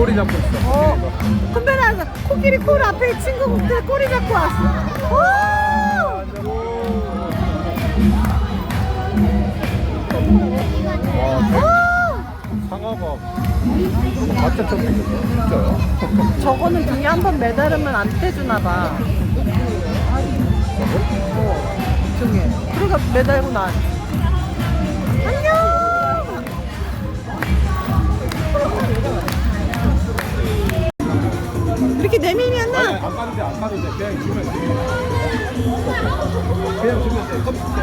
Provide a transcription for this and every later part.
꼬리 잡고 있어. 어, 큰별아, 코끼리 콜 앞에 친구들 꼬리 잡고 왔어. 와, 오! 상어가 가짜처럼 생겼어. 진짜요? 저거는 등에 한 번 매달으면 안 떼주나 봐. 어, 등에. 그러니까 매달고 나. 안 가도 돼, 안 가도 돼. 그냥 주면 돼. 그냥 주면 돼. 컵 줄게.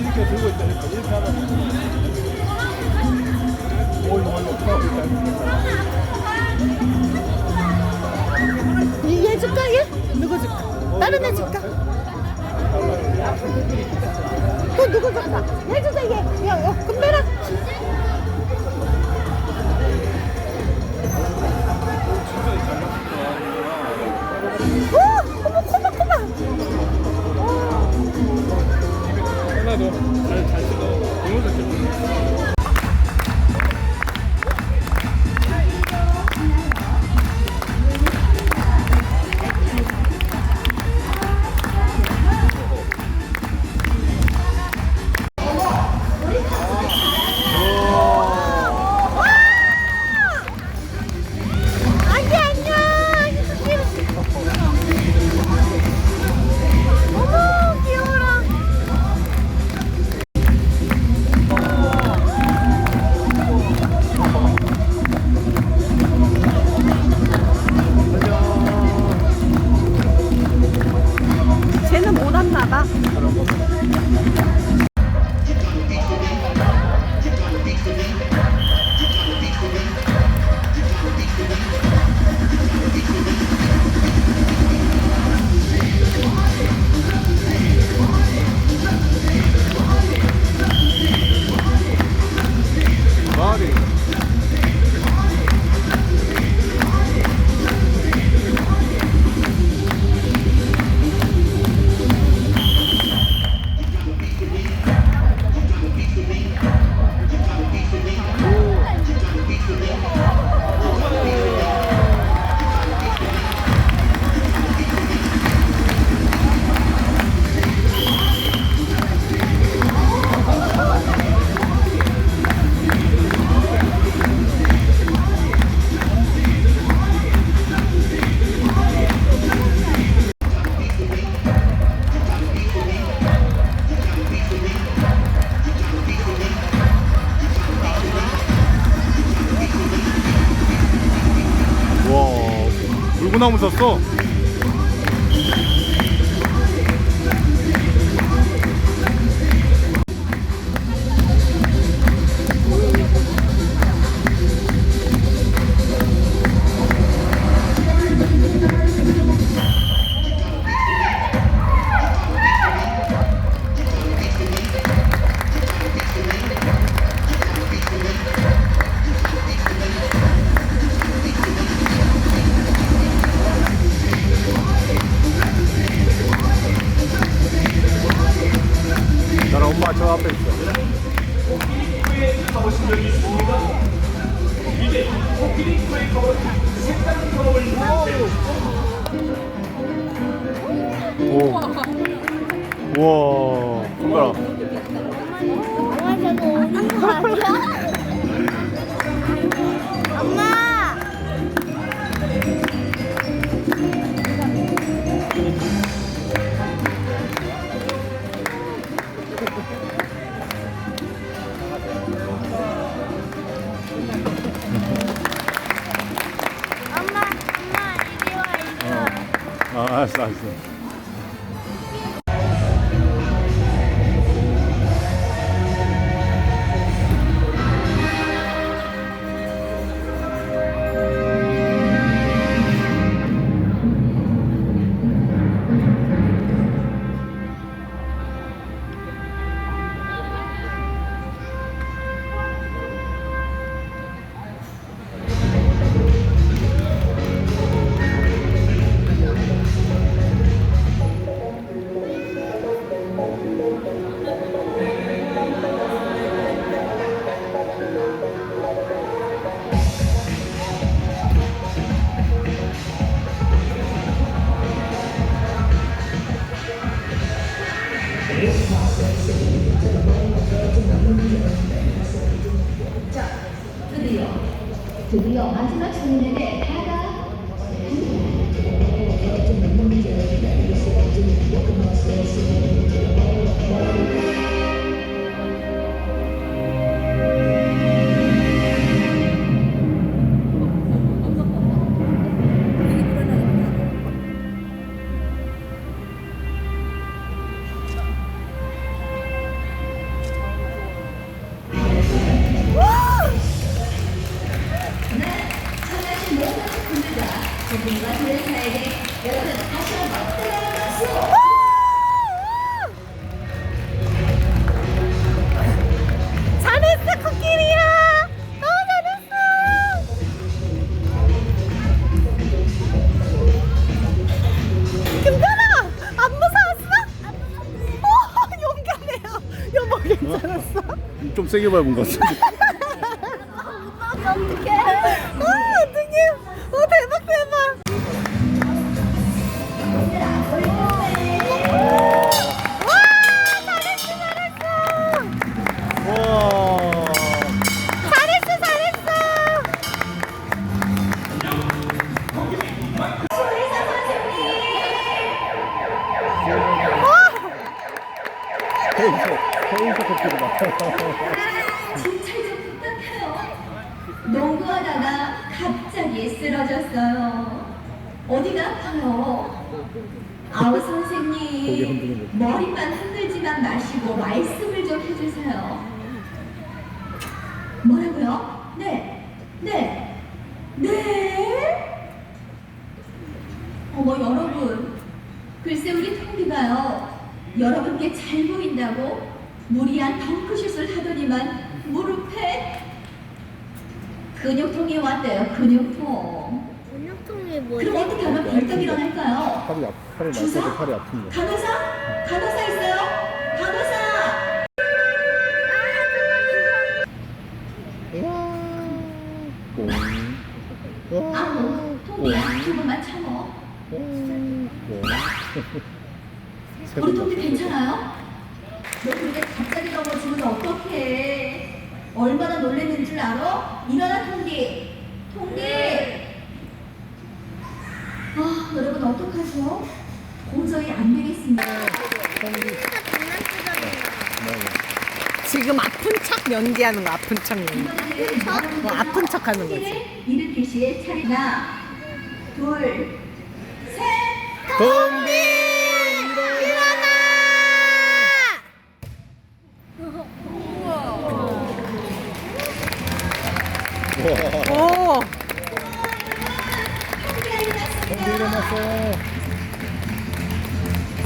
이렇게 들고 있다니까. 이렇게 하면. 오, 이거 이거 컵 이- 얘 줄까 얘? 누구 줄까? 다른 애 줄까? 또 누구 줄까? 얘 주자 얘. 야, 야, 금배라. Woo! 쟤는 못 왔나 봐. 와, 물구나무 섰어. 오. 우와. 손가락. 엄마 저거 오는 거 아니야? 아, 알았어, 잘했어 코끼리야 너무 잘했어 김별아 안 무서웠어? 오 용감해요 여보 괜찮았어? 좀 세게 밟은 것 같은데. 페이스, 코끼리다. 진찰 좀 부탁해요. 농구하다가 갑자기 쓰러졌어요. 어디가 아파요? 아우 선생님. 머리만 흔들지만 마시고 말씀을 좀 해주세요. 뭐라고요? 네, 네, 네. 어머 여러분, 글쎄 우리 통비가요. 여러분께 잘 보인다고 무리한 덩크슛을 하더니만 무릎에 근육통이 왔대요. 근육통. 근육통이 뭐지? 그럼 어떻게 하면 벌떡 일어날까요? 팔이 아, 주사? 팔이 아픈 거. 간호사? 간호사 있어요? 그렇게 갑자기 넘어지면 어떡해? 얼마나 놀랬는 줄 알아? 일어나, 통비! 통비! 아, 여러분 어떡하죠? 도저히 안 되겠습니다. 지금 아픈 척 연기하는 거 아픈 척 연기 뭐 아픈 척 하는 거지. 일으킬 시에 차례 하나, 둘, 셋! 동비 오 동비 일어났어요.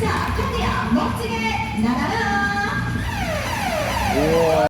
자, 통비야, 멋지게 날아라! 우와.